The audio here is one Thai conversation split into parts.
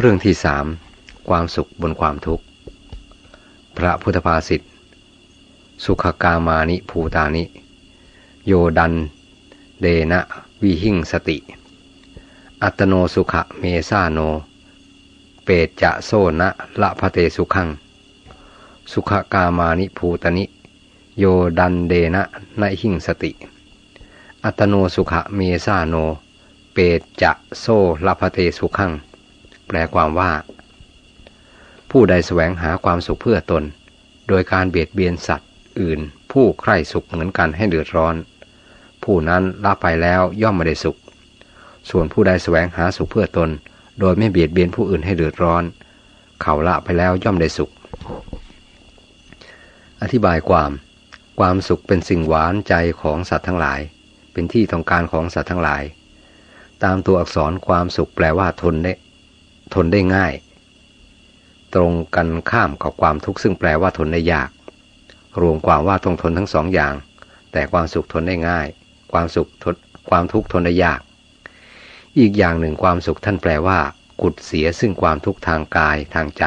เรื่องที่สามความสุขบนความทุกข์ พระพุทธภาษิตสุขกามานิภูตานิ โยดัน เดนะวิหิงสติ อัตโนสุขเมซาโน เปตจะโซนะละพะเตสุขัง สุขกามานิภูตานิ โยดันเดนะนหิงสติ อัตโนสุขเมซาโน เปตจะโซละพะเตสุขัง ลความว่า ผู้ใดแสวงหาความสุขเพื่อตน โดยการเบียดเบียนสัตว์อื่น ผู้ใคร่สุขเหมือนกันให้เดือดร้อน ผู้นั้นละไปแล้วย่อมไม่ได้สุข ส่วนผู้ใดแสวงหาสุขเพื่อตน โดยไม่เบียดเบียนผู้อื่นให้เดือดร้อน เขาละไปแล้วย่อมได้สุข อธิบายความ ความสุขเป็นสิ่งหวานใจของสัตว์ทั้งหลาย เป็นที่ต้องการของสัตว์ทั้งหลายตามตัวอักษรความสุขแปลว่าทนได้ ทนได้ง่าย ตรงกันข้ามกับความทุกข์ซึ่งแปลว่าทนได้ยาก รวมความว่าต้องทนทั้งสองอย่าง แต่ความสุขทนได้ง่าย ความสุขทนความทุกข์ทนได้ยาก อีกอย่างหนึ่งความสุขท่านแปลว่า กุดเสียซึ่งความทุกข์ทางกายทางใจ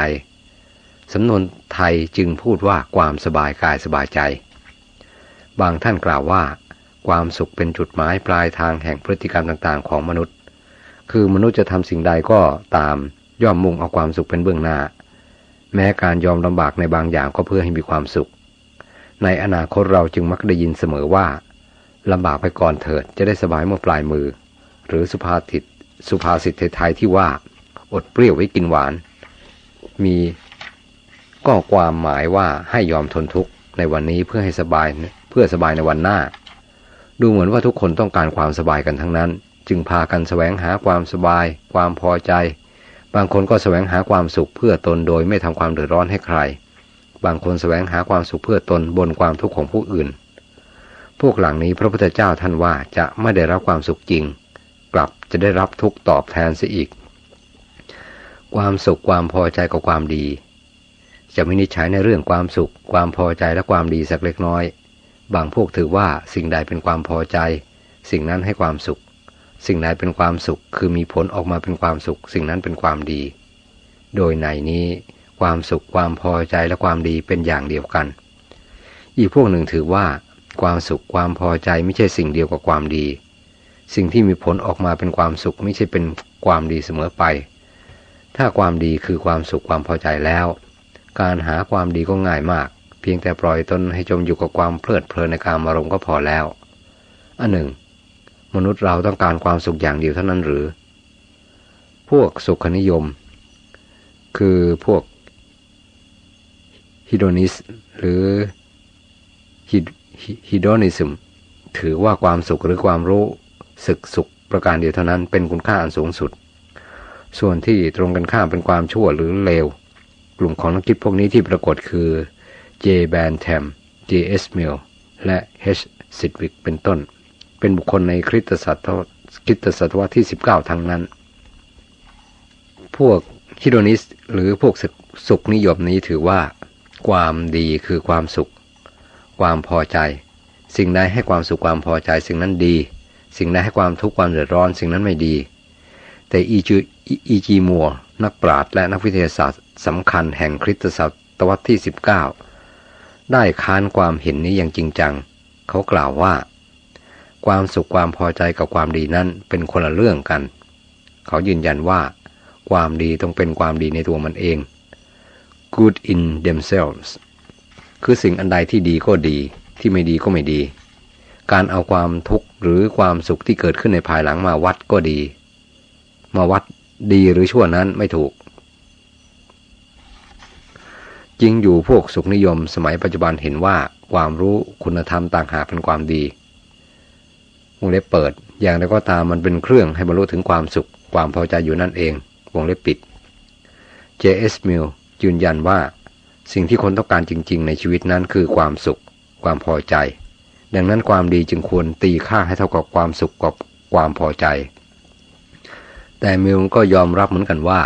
สำนวนไทยจึงพูดว่าความสบายกายสบายใจ บางท่านกล่าวว่า ความสุขเป็นจุดหมายปลายทางแห่งพฤติกรรมต่างๆ ของมนุษย์ คือมนุษย์จะทำสิ่งใดก็ตาม ย่อมมุ่งเอาความสุขเป็นเบื้องหน้า แม้การยอมลำบากในบางอย่างก็เพื่อให้มีความสุข ในอนาคตเราจึงมักได้ยินเสมอว่าลำบากไปก่อนเถิดจะได้สบายเมื่อปลายมือ หรือสุภาษิตสุภาษิตไทยที่ว่า อดเปรี้ยวไว้กินหวาน มีก็ความหมายว่าให้ยอมทนทุกข์ในวันนี้เพื่อให้สบายเพื่อสบายในวันหน้า ดูเหมือนว่าทุกคนต้องการความสบายกันทั้งนั้น จึงพากันแสวงหาความสบาย ความพอใจ บางคนก็แสวงหาความสุขเพื่อตนโดยไม่ทำความเดือดร้อนให้ใคร บางคนแสวงหาความสุขเพื่อตนบนความทุกข์ของผู้อื่น พวกหลังนี้พระพุทธเจ้าท่านว่าจะไม่ได้รับความสุขจริง กลับจะได้รับทุกตอบแทนเสียอีก ความสุขความพอใจกับความดี จะไม่นิจฉัยในเรื่องความสุข ความพอใจและความดีสักเล็กน้อย บางพวกถือว่าสิ่งใดเป็นความพอใจ สิ่งนั้นให้ความสุข สิ่งใดเป็นความสุข คือมีผลออกมาเป็นความสุข สิ่งนั้นเป็นความดี โดยในนี้ความสุขความพอใจและความดีเป็นอย่างเดียวกัน อีกพวกหนึ่งถือว่า ความสุขความพอใจไม่ใช่สิ่งเดียวกับความดี สิ่งที่มีผลออกมาเป็นความสุขไม่ใช่เป็นความดีเสมอไป ถ้าความดีคือความสุขความพอใจแล้ว การหาความดีก็ง่ายมาก เพียงแต่ปล่อยตนให้จมอยู่กับความเพลิดเพลินในการอารมณ์ก็พอแล้วอันหนึ่ง มนุษย์เราต้องการความสุขอย่างเดียวเท่านั้นหรือ พวกสุขนิยม คือพวกฮิโดนิสหรือฮิโดนิซึมถือว่าความสุขหรือความรู้สึกสุขประการเดียวเท่านั้นเป็นคุณค่าอันสูงสุด ส่วนที่ตรงกันข้ามเป็นความชั่วหรือเลว กลุ่มของนักคิดพวกนี้ที่ปรากฏคือ J. b a n t h a m J. S. Mill และ H. Sidwick เป็นต้น เป็นบุคคลในคริสตศตวรรษคริสตศตวรรษที่ 19 ทั้งนั้น พวกฮิโดนิสหรือพวกสุขนิยมนี้ถือว่า ความดีคือความสุข ความพอใจ สิ่งใดให้ความสุขความพอใจ สิ่งนั้นดี สิ่งใดให้ความทุกข์ความเดือดร้อน สิ่งนั้นไม่ดี แต่อีจีอีจีมัวนักปราชญ์และนักวิทยาศาสตร์สำคัญแห่งคริสตศตวรรษที่ 19 ได้ค้านความเห็นนี้อย่างจริงจัง เขากล่าวว่า ความสุขความพอใจกับความดีนั้นเป็นคนละเรื่องกัน เขายืนยันว่า ความดีต้องเป็นความดีในตัวมันเอง good in themselves คือสิ่งอันใดที่ดีก็ดี ที่ไม่ดีก็ไม่ดี การเอาความทุกข์หรือความสุขที่เกิดขึ้นในภายหลังมาวัดก็ดี มาวัดดีหรือชั่วนั้นไม่ถูก จริงอยู่พวกสุขนิยมสมัยปัจจุบันเห็นว่าความรู้คุณธรรมต่างหากเป็นความดี วงเล็บเปิด อย่างไรก็ตามมันเป็นเครื่องให้บรรลุถึงความสุข ความพอใจอยู่นั่นเอง วงเล็บปิด J.S. Mill ยืนยันว่า สิ่งที่คนต้องการจริง ๆ ในชีวิตนั้นคือความสุข ความพอใจ ดังนั้นความดีจึงควรตีค่าให้เท่ากับความสุขกับความพอใจ แต่มิลก็ยอมรับเหมือนกันว่า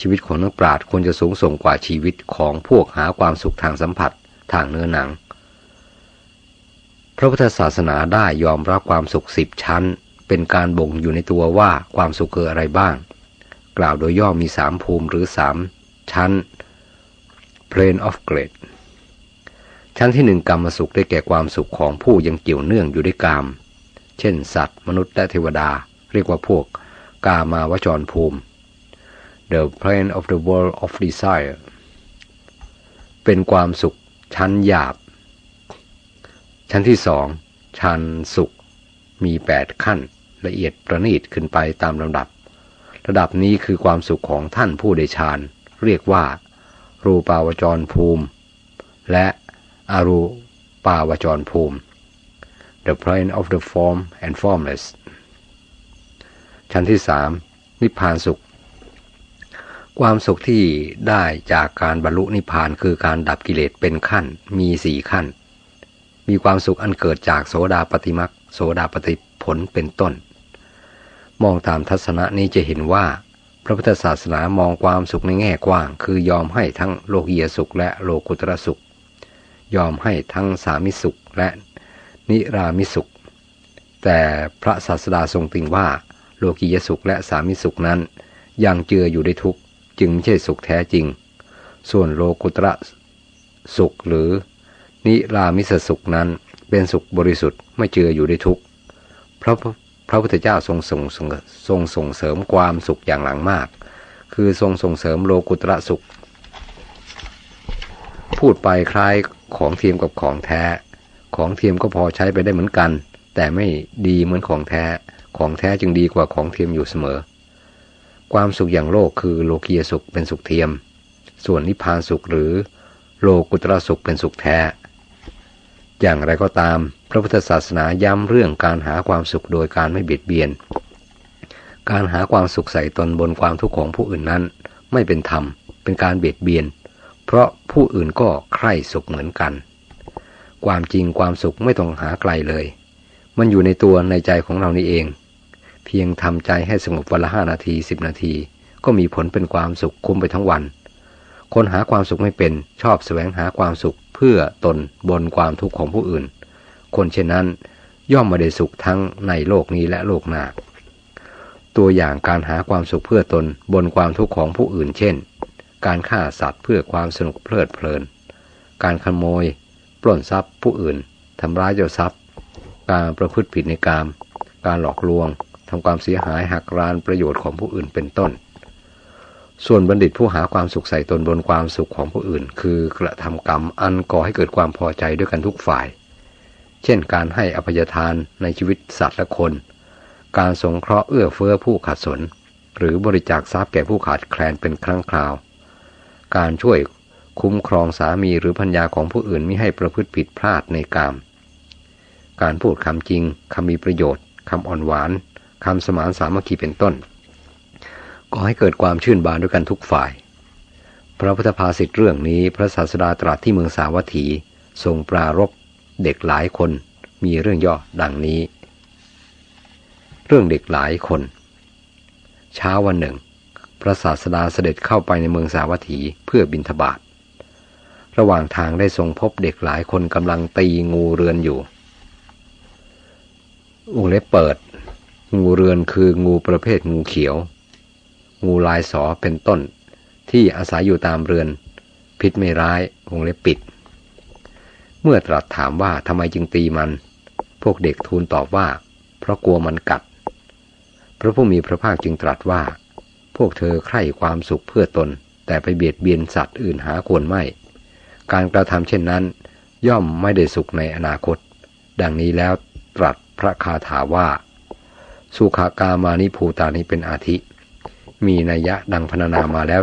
ชีวิตของนักปราชญ์ควรจะสูงส่งกว่าชีวิตของพวกหาความสุขทางสัมผัส ทางเนื้อหนัง พระพุทธศาสนาได้ยอมรับความสุขสิบชั้น เป็นการบ่งอยู่ในตัวว่าความสุขคืออะไรบ้าง กล่าวโดยย่อมีสามภูมิหรือสามชั้น plane of grade ชั้นที่หนึ่งกรรมสุขได้แก่ความสุขของผู้ยังเกี่ยวเนื่องอยู่ด้วยกาม เช่น สัตว์ มนุษย์และเทวดา เรียกว่าพวกกามาวจรภูมิ the plane of the world of desire เป็นความสุขชั้นหยาบ ชั้นที่สองชั้นสุข มีแปดขั้นละเอียดประณีตขึ้นไปตามลำดับ ระดับนี้คือความสุขของท่านผู้ได้ฌาน เรียกว่า รูปาวจรภูมิ และอรูปาวจรภูมิ the plane of the form and formless ชั้นที่สามนิพพานสุข ความสุขที่ได้จากการบรรลุนิพพานคือการดับกิเลสเป็นขั้นมีสี่ขั้น มีความสุขอันเกิดจากโสดาปฏิมักโสดาปฏิผลเป็นต้น มองตามทัศนะนี้จะเห็นว่า พระพุทธศาสนามองความสุขในแง่กว้าง คือยอมให้ทั้งโลกียสุขและโลกุตรสุข ยอมให้ทั้งสามิสุขและนิรามิสุข แต่พระศาสดาทรงตรัสว่า โลกียสุขและสามิสุขนั้น ยังเจืออยู่ในทุกข์จึงไม่ใช่สุขแท้จริง ส่วนโลกุตระสุขหรือ นิรามิสสุขนั้นเป็นสุขบริสุทธิ์ไม่เจืออยู่ในทุกข์เพราะพระพุทธเจ้าทรงส่งทรงส่งเสริมความสุขอย่างหลังมาก คือทรงส่งเสริมโลกุตระสุข พูดไปคล้ายของเทียมกับของแท้ ของเทียมก็พอใช้ไปได้เหมือนกัน แต่ไม่ดีเหมือนของแท้ ของแท้จึงดีกว่าของเทียมอยู่เสมอ ความสุขอย่างโลกคือโลกียสุขเป็นสุขเทียม ส่วนนิพพานสุขหรือโลกุตระสุขเป็นสุขแท้ อย่างไรก็ตาม พระพุทธศาสนาย้ำเรื่องการหาความสุขโดยการไม่เบียดเบียน การหาความสุขใส่ตนบนความทุกข์ของผู้อื่นนั้น ไม่เป็นธรรม เป็นการเบียดเบียน เพราะผู้อื่นก็ใคร่สุขเหมือนกัน ความจริงความสุขไม่ต้องหาไกลเลย มันอยู่ในตัวในใจของเรานี่เอง เพียงทำใจให้สงบวันละห้านาทีสิบนาที ก็มีผลเป็นความสุขคุ้มไปทั้งวัน คนหาความสุขไม่เป็นชอบแสวงหาความสุข พื่อตนบนความทุกข์ของผู้อื่น คนเช่นนั้นย่อมไม่ได้สุขทั้งในโลกนี้และโลกหน้า ตัวอย่างการหาความสุขเพื่อตนบนความทุกข์ของผู้อื่น เช่น การฆ่าสัตว์เพื่อความสนุกเพลิดเพลิน การขโมย ปล้นทรัพย์ผู้อื่น ทำร้ายเจ้าทรัพย์ การประพฤติผิดในกาม การหลอกลวงทำความเสียหายหักรานประโยชน์ของผู้อื่นเป็นต้น ส่วนบัณฑิตผู้หาความสุขใส่ตนบนความสุขของผู้อื่น คือกระทำกรรมอันก่อให้เกิดความพอใจด้วยกันทุกฝ่าย เช่นการให้อภัยทานในชีวิตสัตว์และคน การสงเคราะห์เอื้อเฟื้อผู้ขัดสน หรือบริจาคทรัพย์แก่ผู้ขาดแคลนเป็นครั้งคราว การช่วยคุ้มครองสามีหรือพัญญาของผู้อื่นไม่ให้ประพฤติผิดพลาดในกาม การพูดคำจริงคำมีประโยชน์คำอ่อนหวานคำสมานสามัคคีเป็นต้น ก็ให้เกิดความชื่นบานด้วยกันทุกฝ่าย พระพุทธภาษิตเรื่องนี้พระศาสดาตรัสที่เมืองสาวัตถีทรงปรารบเด็กหลายคนมีเรื่องย่อดังนี้ เรื่องเด็กหลายคน เช้าวันหนึ่ง พระศาสดาเสด็จเข้าไปในเมืองสาวัตถีเพื่อบิณฑบาตระหว่างทางได้ทรงพบเด็กหลายคนกำลังตีงูเรือนอยู่วงเล็บเปิด งูเรือนคืองูประเภทงูเขียว งูลายสอเป็นต้น ที่อาศัยอยู่ตามเรือน พิษไม่ร้ายวงเล็บปิด เมื่อตรัสถามว่าทำไมจึงตีมัน พวกเด็กทูลตอบว่า เพราะกลัวมันกัด พระผู้มีพระภาคจึงตรัสว่า พวกเธอใคร่ความสุขเพื่อตน แต่ไปเบียดเบียนสัตว์อื่นหาควรไม่ การกระทำเช่นนั้น ย่อมไม่ได้สุขในอนาคต ดังนี้แล้วตรัสพระคาถาว่า สุขากามานิภูตานิเป็นอาทิ มีนัยยะดังพรรณนามาแล้ว